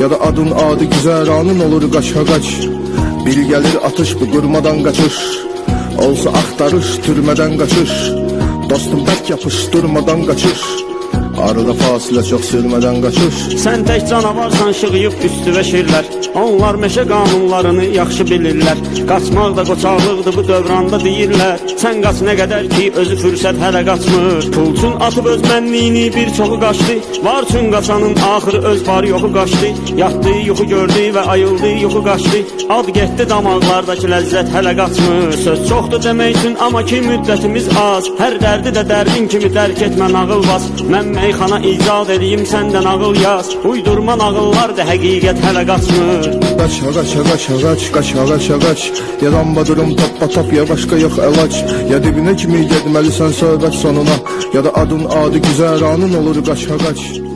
Ya da adın adı güzeranın olur qaça qaç Bir gelir atış bu durmadan kaçış. Olsa aktarış türmeden kaçış. Dostum bək yapış durmadan kaçış Arada fasile çok sürmeden kaçış. Sən tək canavarsan şığıyıb üstüvə şirlər Onlar meşə qanunlarını yaxşı bilirlər Qaçmaq da qoçaqlıqdır bu dövranda deyirlər Sən qaç nə qədər ki özü fürsət hələ qaçmır Pulçun atıb öz mənliyini bir çoxu qaçdı Var üçün qaçanın axırı öz var yoxu qaçdı Yatdı yuxu gördü və ayıldı yuxu qaçdı Ad getdi damaqlardakı ləzzət hələ qaçmır Söz çoxdur demək üçün amma ki müddətimiz az. Hər dərdi də dərdin kimi dərk etmə nağıl bas. Mən meyxana icad edeyim səndən ağıl yaz. Uydurma nağıllar da həqiqət hələ qaçmır. Kaç kaç kaç kaç kaç kaç kaç Yalan durum tappa tap ya başka yok elaç. Ya dibine kimi getmelisən söhbət sonuna. Ya da adın adı güzeranın olur kaç kaç